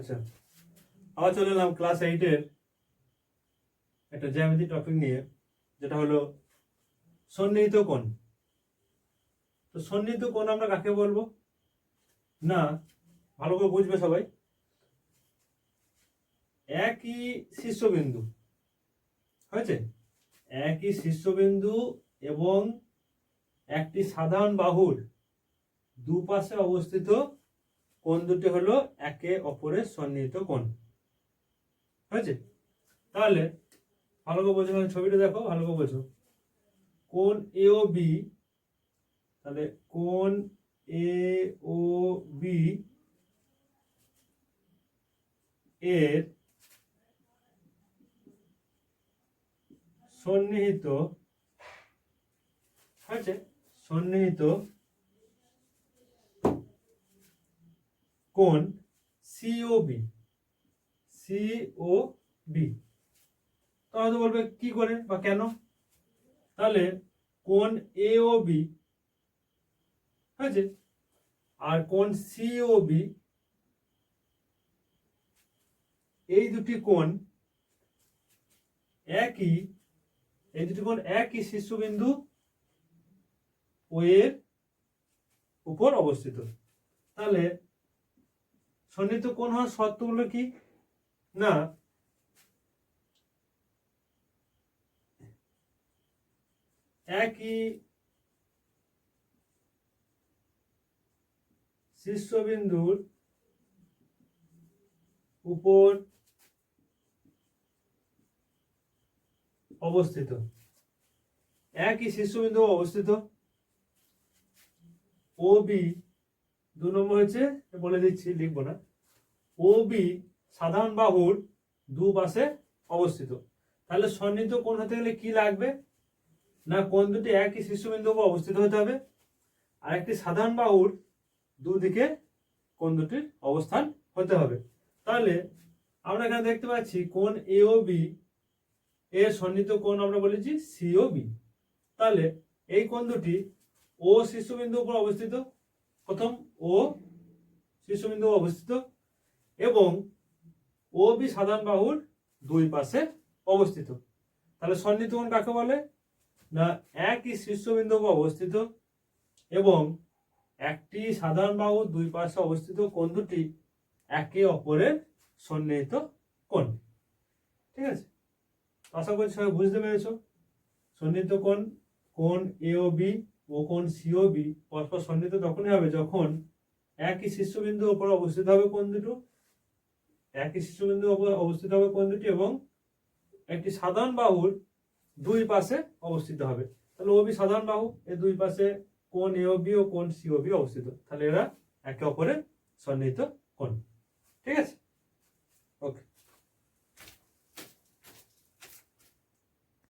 আচ্ছা। আবার চলে এলাম ক্লাস এইটের একটা জ্যামিতি টপিক নিয়ে, যেটা হলো সন্নিহিত কোণ। তো সন্নিহিত কোণ আমরা কাকে বলব? না, ভালো করে বুঝবে সবাই। একই শীর্ষবিন্দু। হয়েছে? একই শীর্ষবিন্দু এবং একটি সাধারণ বাহুর দুপাশে অবস্থিত কোণ দুটি হলো? একে অপরের সন্নিহিত কোণ। হয়েছে? তাহলে ভালো করে বোঝো ছবিটা দেখো, ভালো করে বোঝো। কোন এ ও বি তাহলে কোন এ ও বি এর সন্নিহিত, হয়েছে? সন্নিহিত কোণ সিওবি সিওবি তো হয়তো বলবে কি করে বা কেন? তাহলে কোণ এ ও বি হয়েছে? আর কোন কোণ সিওবি এই দুটি কোণ একই, এই দুটি কোণ একই শীর্ষবিন্দু ও এর উপর অবস্থিত। তাহলে সন্নিহিত কোণ হওয়ার শর্তগুলো কি? না। একই শীর্ষবিন্দুর উপর অবস্থিত। একই শীর্ষবিন্দু অবস্থিত। ও বি দু নম্বর হচ্ছে বলে দিচ্ছি, লিখব না। ও বি সাধারণ বাহুর দু পাশে অবস্থিত। তাহলে সন্নিহিত কোণ হতে গেলে কি লাগবে? না কোন দুটি একই উপর অবস্থিত হতে হবে। আর একটি সাধারণ বাহুর দুদিকে কোন দুটির অবস্থান হতে হবে। তাহলে আমরা এখানে দেখতে পাচ্ছি, কোণ এ ও বি এর সন্নিহিত কোণ আমরা বলেছি সি ও বি তাহলে এই কোণ দুটি ও শীর্ষবিন্দু উপর অবস্থিত প্রথম ও শীর্ষবিন্দু অবস্থিত এবং ও বি সাধারণ বাহুর দুই পাশে অবস্থিত। তাহলে সন্নিহিত কোণ কাকে বলে? না, একই শীর্ষবিন্দু অবস্থিত এবং একটি সাধারণ বাহুর দুই পাশে অবস্থিত কোণ দুটি একে অপরের সন্নিহিত কোণ। ঠিক আছে? আশা করছি সবাই বুঝতে পেরেছ। সন্নিহিত কোণ কোণ এ ও বি ও কোণ সি ও বি পরস্পর সন্নিহিত তখনই হবে যখন একই শীর্ষবিন্দু ওপর অবস্থিত হবে কোন দুটো? একই শীর্ষবিন্দু অবস্থিত হবে কোন দুটি? এবং একটি সাধারণ বাহুর দুই পাশে অবস্থিত হবে। তাহলে ও বি সাধারণ বাহু এর দুই পাশে কোন এ ও বি ও কোণ সি ও বি অবস্থিত। তাহলে এরা একে অপরের সন্নিহিত কোণ। ঠিক আছে? ওকে